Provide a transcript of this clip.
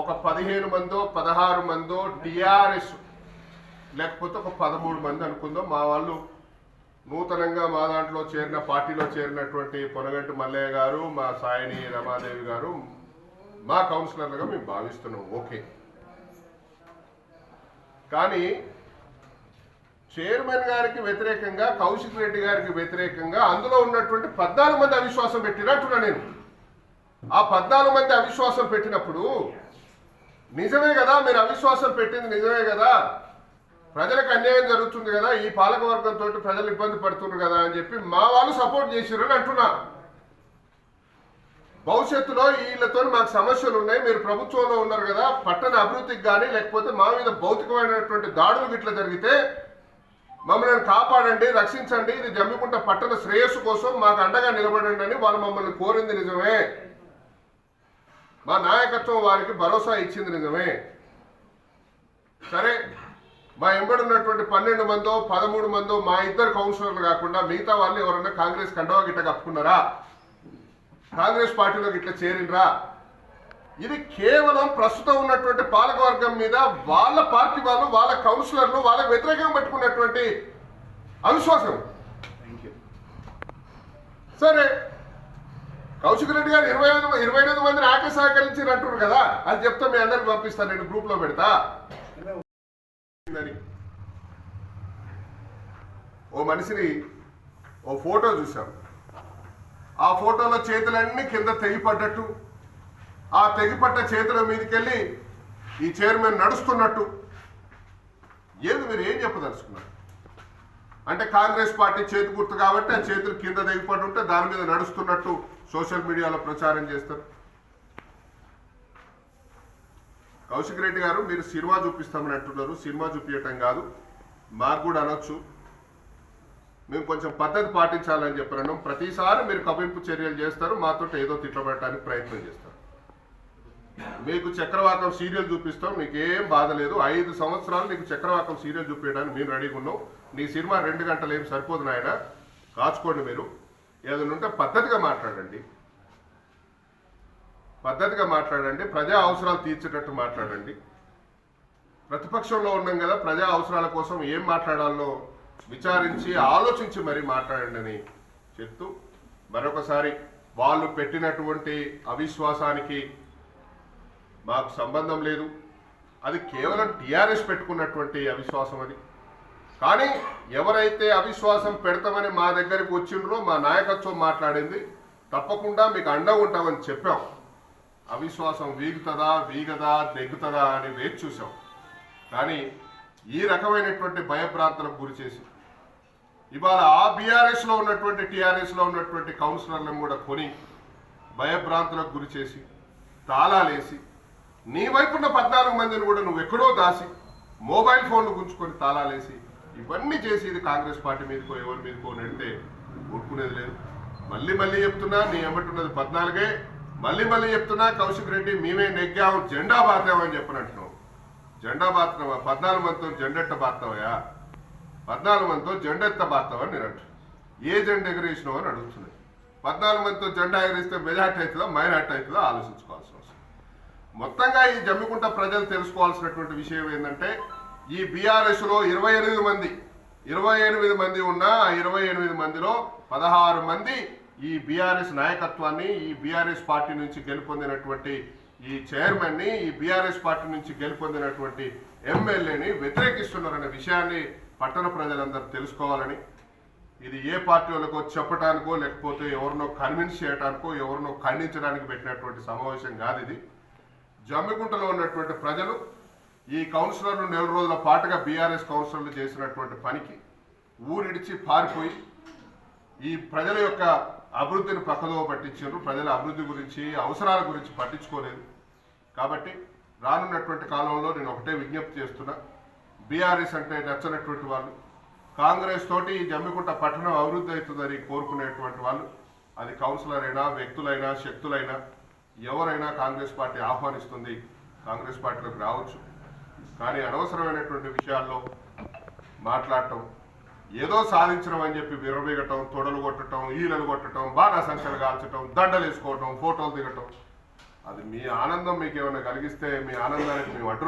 ఒక పదిహేను మందో పదహారు మందో టిఆర్ఎస్ లేకపోతే ఒక పదమూడు మంది అనుకుందాం. మా వాళ్ళు నూతనంగా మా దాంట్లో చేరిన పార్టీలో చేరినటువంటి పొనగంటి మల్లయ్య గారు మా సాయిని రమాదేవి గారు మా కౌన్సిలర్లుగా మేము భావిస్తున్నాం. ఓకే. కానీ చైర్మన్ గారికి వ్యతిరేకంగా కౌశిక్ రెడ్డి గారికి వ్యతిరేకంగా అందులో ఉన్నటువంటి పద్నాలుగు మంది అవిశ్వాసం పెట్టినట్టున్నా నేను. ఆ పద్నాలుగు మంది అవిశ్వాసం పెట్టినప్పుడు నిజమే కదా మీరు అవిశ్వాసం పెట్టింది నిజమే కదా? ప్రజలకు అన్యాయం జరుగుతుంది కదా ఈ పాలకవర్గంతో ప్రజలు ఇబ్బంది పడుతున్నారు కదా అని చెప్పి మా వాళ్ళు సపోర్ట్ చేసిర్రు అని అంటున్నా భవిష్యత్తులో వీళ్ళతో మాకు సమస్యలు ఉన్నాయి మీరు ప్రభుత్వంలో ఉన్నారు కదా పట్టణ అభివృద్ధికి కానీ లేకపోతే మా మీద భౌతికమైనటువంటి దాడులు గిట్ల జరిగితే మమ్మల్ని కాపాడండి రక్షించండి ఇది జమ్మికుంట పట్టణ శ్రేయస్సు కోసం మాకు అండగా నిలబడండి అని వాళ్ళు మమ్మల్ని కోరింది నిజమే. మా నాయకత్వం వారికి భరోసా ఇచ్చింది నిజమే. సరే మా ఎంబడి ఉన్నటువంటి పన్నెండు మందో పదమూడు మందో మా ఇద్దరు కౌన్సిలర్లు కాకుండా మిగతా వాళ్ళు ఎవరన్నా కాంగ్రెస్ కండవా గిట్ట కప్పుకున్నారా? కాంగ్రెస్ పార్టీలో గిట్ల చేరిండ్రా ఇది కేవలం ప్రస్తుతం ఉన్నటువంటి పాలకవర్గం మీద వాళ్ళ పార్టీ వాళ్ళు వాళ్ళ కౌన్సిలర్లు వాళ్ళకి వ్యతిరేకంగా పెట్టుకున్నటువంటి అవిశ్వాసం. సరే కౌశిక్ రెడ్డి గారు ఇరవై ఐదు ఇరవై ఎనిమిది మందిని ఆకే సహకరించి అంటారు కదా. అది చెప్తా మీ అందరికి పంపిస్తాను నేను గ్రూప్లో పెడతా. ఓ మనిషిని ఓ ఫోటో చూసాం ఆ ఫోటోలో చేతులన్నీ కింద తెగిపడ్డట్టు. ఆ తెగిపడ్డ చేతుల మీదకెళ్ళి ఈ చైర్మన్ నడుస్తున్నట్టు. ఏది మీరు ఏం చెప్పదలుచుకున్నారు? అంటే కాంగ్రెస్ పార్టీ చేతి గుర్తు కాబట్టి ఆ చేతులు కింద దిగిపడి ఉంటే దాని మీద నడుస్తున్నట్టు సోషల్ మీడియాలో ప్రచారం చేస్తారు. కౌశిక్ రెడ్డి గారు మీరు సినిమా చూపిస్తామని అంటున్నారు. సినిమా చూపించటం కాదు. మాకు కూడా అనొచ్చు. మేము కొంచెం పద్ధతి పాటించాలని చెప్పినాం ప్రతిసారి మీరు కవింపు చర్యలు చేస్తారు. మాతో ఏదో తిట్లబెట్టడానికి ప్రయత్నం చేస్తారు. మీకు చక్రవాకం సీరియల్ చూపిస్తాం మీకు ఏం బాధ లేదు. ఐదు సంవత్సరాలు నీకు చక్రవాకం సీరియల్ చూపించడానికి మేము రెడీగా ఉన్నాం. నీ సినిమా రెండు గంటలు ఏం సరిపోదు నాయన. కాచుకోండి మీరు. ఏదైనా ఉంటే పద్ధతిగా మాట్లాడండి. పద్ధతిగా మాట్లాడండి. ప్రజా అవసరాలు తీర్చేటట్టు మాట్లాడండి. ప్రతిపక్షంలో ఉన్నాం కదా ప్రజా అవసరాల కోసం ఏం మాట్లాడాలో విచారించి ఆలోచించి మరీ మాట్లాడండి అని చెప్తూ మరొకసారి వాళ్ళు పెట్టినటువంటి అవిశ్వాసానికి మాకు సంబంధం లేదు. అది కేవలం టీఆర్ఎస్ పెట్టుకున్నటువంటి అవిశ్వాసం అది. కానీ ఎవరైతే అవిశ్వాసం పెడతామని మా దగ్గరికి వచ్చిండ్రో మా నాయకత్వం మాట్లాడింది. తప్పకుండా మీకు అండగా ఉంటామని చెప్పాం. అవిశ్వాసం వీగుతుందా వీగదా నెగ్గుతుందా అని వేచి చూసాం. కానీ ఈ రకమైనటువంటి భయభ్రాంతులకు గురి చేసి ఇవాళ ఆ బీఆర్ఎస్లో ఉన్నటువంటి టీఆర్ఎస్లో ఉన్నటువంటి కౌన్సిలర్లను కూడా కొని భయభ్రాంతులకు గురి చేసి తాళాలేసి నీ వైపున్న పద్నాలుగు మందిని కూడా నువ్వు ఎక్కడో దాసి మొబైల్ ఫోన్లు గుంజుకొని తాళాలేసి ఇవన్నీ చేసి ఇది కాంగ్రెస్ పార్టీ మీదకో ఎవరి మీదకో నెడితే ఊరుకునేది లేదు. మళ్ళీ మళ్ళీ చెప్తున్నా నీ ఎమ్మటున్నది పద్నాలుగే. మళ్ళీ మళ్ళీ చెప్తున్నా కౌశిక్ రెడ్డి మేమే నెగ్గాము జెండా బాతామని చెప్పినట్టున్నావు. జెండా బాతున్నావా? పద్నాలుగు మందితో జెండెట్ట బాతావయా? పద్నాలుగు మందితో జెండెత్త బాతావని నేను అంటున్నాను ఏ జెండా ఎగరేసినావు అని అడుగుతున్నాయి పద్నాలుగు మందితో జెండా ఎగరేస్తే మెజార్టీ అవుతుందో మైనార్టీ అవుతుందో? ఆలోచించుకోవాల్సిన మొత్తంగా ఈ జమ్మికుంట ప్రజలు తెలుసుకోవాల్సినటువంటి విషయం ఏంటంటే ఈ బీఆర్ఎస్లో ఇరవై ఎనిమిది మంది ఇరవై ఎనిమిది మంది ఉన్న ఆ ఇరవై ఎనిమిది మందిలో పదహారు మంది ఈ బీఆర్ఎస్ నాయకత్వాన్ని ఈ బీఆర్ఎస్ పార్టీ నుంచి గెలుపొందినటువంటి ఈ చైర్మన్ని ఈ బీఆర్ఎస్ పార్టీ నుంచి గెలుపొందినటువంటి ఎమ్మెల్యేని వ్యతిరేకిస్తున్నారనే విషయాన్ని పట్టణ ప్రజలందరూ తెలుసుకోవాలని ఇది ఏ పార్టీ వాళ్ళకో చెప్పటానికో లేకపోతే ఎవరినో కన్విన్స్ చేయడానికో ఎవరినో ఖండించడానికి పెట్టినటువంటి సమావేశం కాదు ఇది. జమ్మికుంటలో ఉన్నటువంటి ప్రజలు ఈ కౌన్సిలర్లు నెల రోజుల పాటుగా బీఆర్ఎస్ కౌన్సిలర్లు చేసినటువంటి పనికి ఊరిడిచి పారిపోయి ఈ ప్రజల యొక్క అభివృద్ధిని పక్కదో పట్టించారు. ప్రజల అభివృద్ధి గురించి అవసరాల గురించి పట్టించుకోలేదు. కాబట్టి రానున్నటువంటి కాలంలో నేను ఒకటే విజ్ఞప్తి చేస్తున్నా. బీఆర్ఎస్ అంటే నచ్చనటువంటి వాళ్ళు కాంగ్రెస్ తోటి ఈ జమ్మికుంట పట్టణం అభివృద్ధి అవుతుందని కోరుకునేటువంటి వాళ్ళు అది కౌన్సిలర్ అయినా వ్యక్తులైనా శక్తులైనా ఎవరైనా కాంగ్రెస్ పార్టీ ఆహ్వానిస్తుంది కాంగ్రెస్ పార్టీలోకి రావచ్చు. కానీ అనవసరమైనటువంటి విషయాల్లో మాట్లాడటం ఏదో సాధించడం అని చెప్పి విరవీగటం తొడలు కొట్టడం ఈలలు కొట్టడం బాగా సంఖ్యలు కాల్చటం దండలు వేసుకోవటం ఫోటోలు దిగటం అది మీ ఆనందం మీకు ఏమైనా కలిగిస్తే మీ ఆనందానికి మేము అడ్డు